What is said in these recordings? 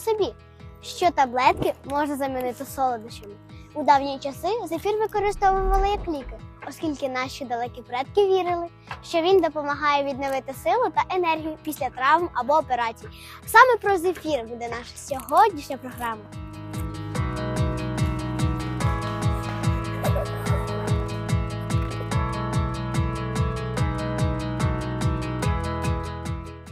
собі, що таблетки можна замінити солодощами. У давні часи зефір використовували як ліки, оскільки наші далекі предки вірили, що він допомагає відновити силу та енергію після травм або операцій. Саме про зефір буде наша сьогоднішня програма.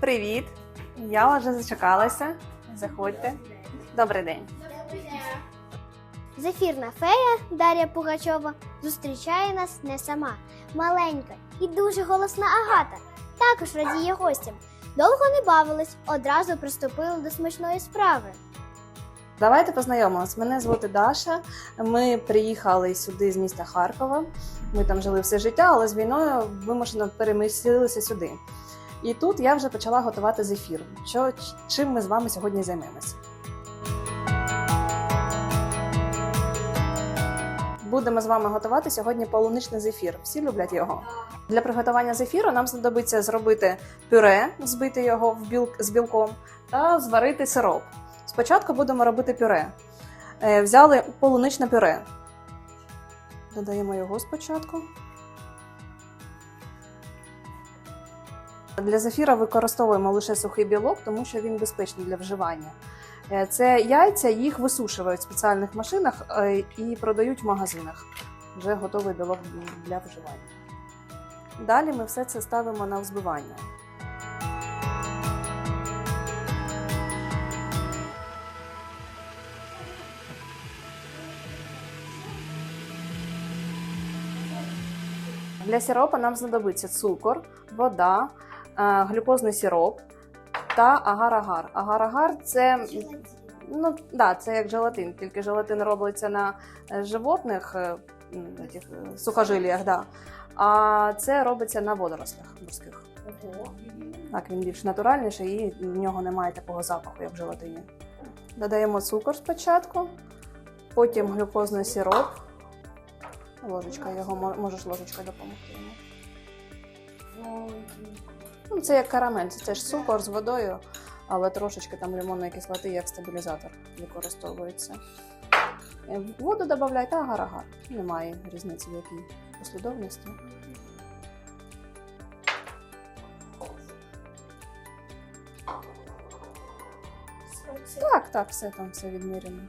Привіт! Я вже зачекалася. Заходьте. Добрий день. Зефірна фея Дар'я Пугачова зустрічає нас не сама. Маленька і дуже голосна Агата також радіє гостям. Довго не бавились, одразу приступили до смачної справи. Давайте познайомимось. Мене звати Даша. Ми приїхали сюди з міста Харкова. Ми там жили все життя, але з війною вимушено перемістилися сюди. І тут я вже почала готувати зефір. Що, чим ми з вами сьогодні займемося? Будемо з вами готувати сьогодні полуничний зефір. Всі люблять його. Для приготування зефіру нам знадобиться зробити пюре, збити його в біл... з білком та зварити сироп. Спочатку будемо робити пюре. Е, Взяли полуничне пюре. Додаємо його спочатку. Для зефіра використовуємо лише сухий білок, тому що він безпечний для вживання. Е, Це яйця, їх висушують в спеціальних машинах е, і продають в магазинах. Вже готовий білок для вживання. Далі ми все це ставимо на взбивання. Для сиропа нам знадобиться цукор, вода, глюкозний сироп та агар-агар. Агар-агар це, ну, да, це як желатин, тільки желатин робиться на е, животних е, е, сухожиліях, да. а це робиться на водорослях морських. Так, він більш натуральніший і в нього немає такого запаху, як в желатині. Додаємо цукор спочатку, потім глюкозний сироп. Ложечка його можеш ложечкою допомогти йому. Ну, це як карамель, це теж цукор з водою, але трошечки там лимонної кислоти як стабілізатор використовується. Е, Воду додавайте агар-агар. Немає різниці в якій послідовності. Так, так, все там все відміряно.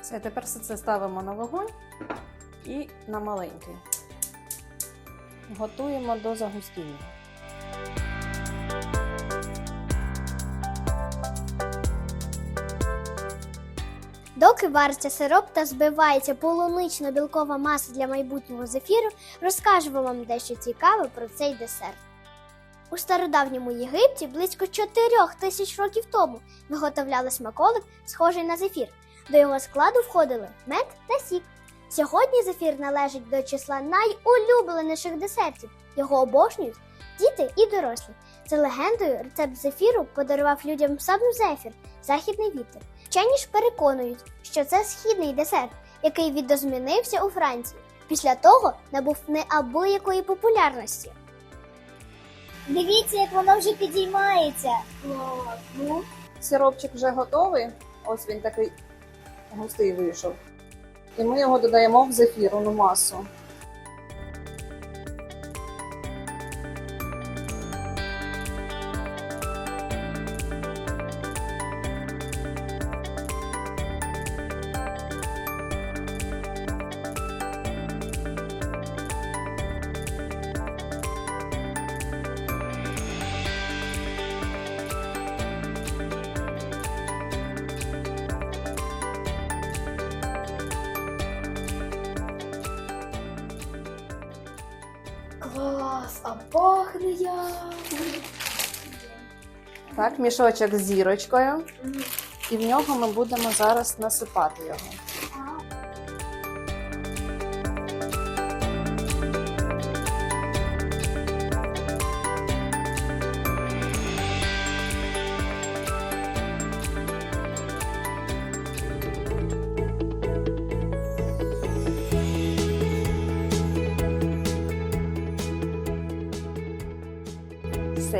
Все, тепер все це ставимо на вогонь і на маленький. Готуємо до загустіння. Доки вариться сироп та збивається полунично-білкова маса для майбутнього зефіру, розкажемо вам дещо цікаве про цей десерт. У стародавньому Єгипті близько 4 тисяч років тому виготовляли смаколик, схожий на зефір. До його складу входили мед та сік. Сьогодні зефір належить до числа найулюбленіших десертів. Його обожнюють діти і дорослі. За легендою, рецепт зефіру подарував людям сам зефір, західний вітер. Вчені ж переконують, що це східний десерт, який відозмінився у Франції. Після того набув неабиякої популярності. Дивіться, як воно вже підіймається. Сиропчик вже готовий. Ось він такий густий вийшов. І ми його додаємо в зефірну масу. Клас, а пахне як. Так, мішочок з зірочкою. І в нього ми будемо зараз насипати його.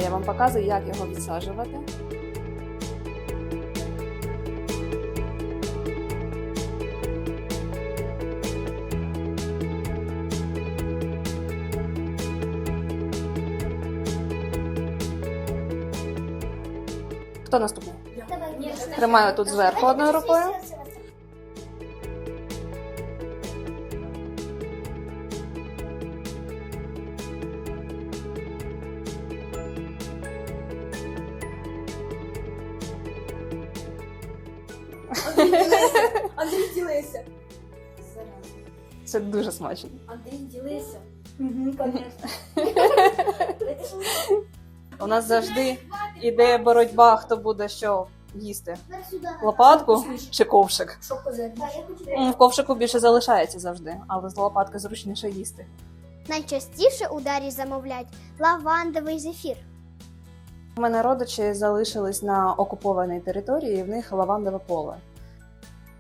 я вам показую, як його відсаджувати. Хто наступний? Тримаю тут зверху одною рукою. Андрій, ділися. Це дуже смачно. Андрій, ділися. У нас завжди іде боротьба, хто буде що їсти. Лопатку чи ковшик. В ковшику більше залишається завжди, але з лопатки зручніше їсти. Найчастіше у Дарі замовляють лавандовий зефір. У мене родичі залишились на окупованій території, і в них лавандове поле.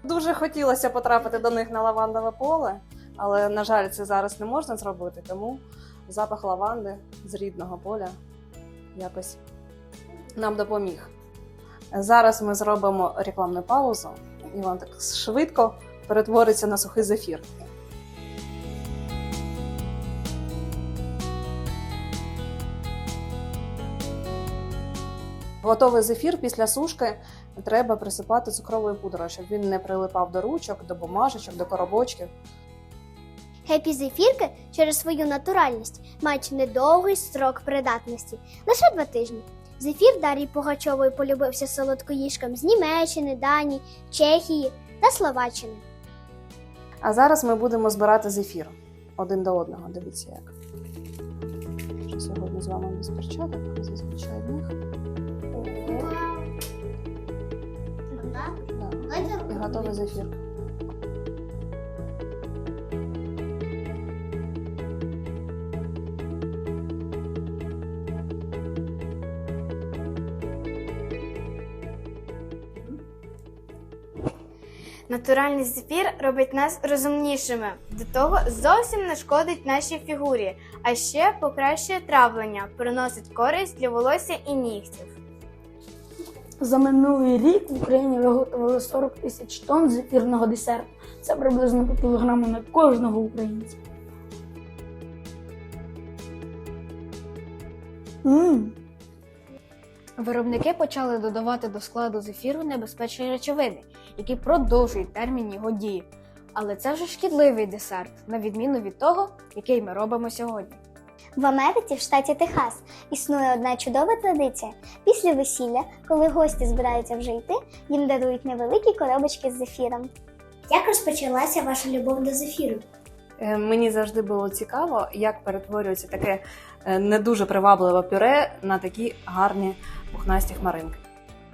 Дуже хотілося потрапити до них на лавандове поле, але, на жаль, це зараз не можна зробити, тому запах лаванди з рідного поля якось нам допоміг. Зараз ми зробимо рекламну паузу, і вам так швидко перетвориться на сухий зефір. Готовий зефір після сушки треба присипати цукровою пудрою, щоб він не прилипав до ручок, до бумажечок, до коробочків. Гепі зефірки через свою натуральність мають недовгий строк придатності лише два тижні. Зефір Дарії Пугачової полюбився солодкоїжкам з Німеччини, Данії, Чехії та Словаччини. А зараз ми будемо збирати зефір один до одного. Дивіться як. Що сьогодні з вами без перчаток, зазвичай них. І готовий зефір. Натуральний зефір робить нас розумнішими. До того зовсім не шкодить нашій фігурі, а ще покращує травлення, приносить користь для волосся і нігтів. За минулий рік в Україні виготовили 40 тисяч тонн зефірного десерту. Це приблизно по кілограму на кожного українця. Мм, Виробники почали додавати до складу зефіру небезпечні речовини, які продовжують термін його дії. Але це вже шкідливий десерт, на відміну від того, який ми робимо сьогодні. В Америці, в штаті Техас, існує одна чудова традиція. Після весілля, коли гості збираються вже йти, їм дарують невеликі коробочки з зефіром. Як розпочалася ваша любов до зефіру? Е, Мені завжди було цікаво, як перетворюється таке е, не дуже привабливе пюре на такі гарні пухнасті хмаринки.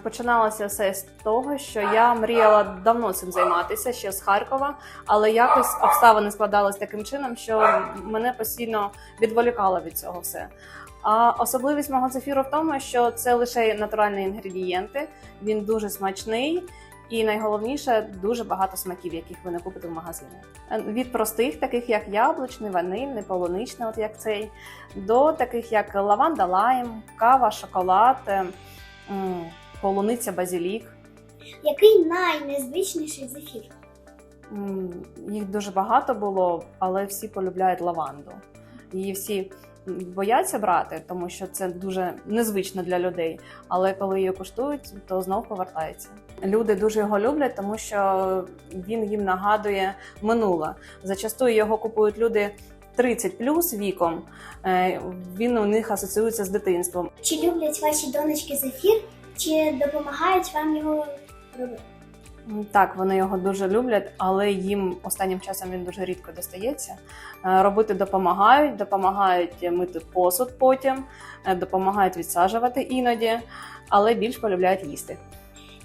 Починалося все з того, що я мріяла давно цим займатися, ще з Харкова, але якось обставини складались таким чином, що мене постійно відволікало від цього все. А особливість мого зефіру в тому, що це лише натуральні інгредієнти, він дуже смачний. І найголовніше дуже багато смаків, яких ви не купите в магазині. Е, Від простих, таких як яблучний, ванильний, полуничний, от як цей, до таких як лаванда лайм, кава, шоколад, е, полуниця, базілік. Який найнезвичніший зефір? Їх дуже багато було, але всі полюбляють лаванду. Її всі бояться брати, тому що це дуже незвично для людей. Але коли її куштують, то знов повертається. Люди дуже його люблять, тому що він їм нагадує минуле. Зачастую його купують люди 30 плюс віком. Е, Він у них асоціюється з дитинством. Чи люблять ваші донечки зефір, чи допомагають вам його робити? Так, вони його дуже люблять, але їм останнім часом він дуже рідко достається. Е, Робити допомагають, допомагають мити посуд потім, е, допомагають відсаджувати іноді, але більш полюбляють їсти.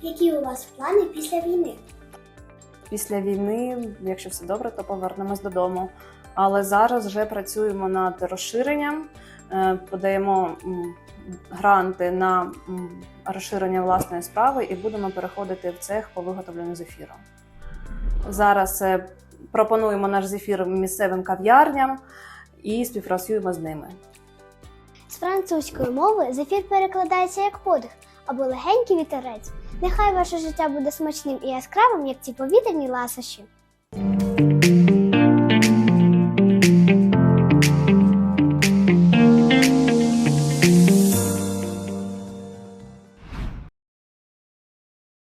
Які у вас плани після війни? Після війни, якщо все добре, то повернемось додому. Але зараз вже працюємо над розширенням, подаємо гранти на розширення власної справи і будемо переходити в цех по виготовленню зефіру. Зараз е, пропонуємо наш зефір місцевим кав'ярням і співпрацюємо з ними. З французької мови зефір перекладається як подих або легенький вітерець. Нехай ваше життя буде смачним і яскравим, як ці повітряні ласощі.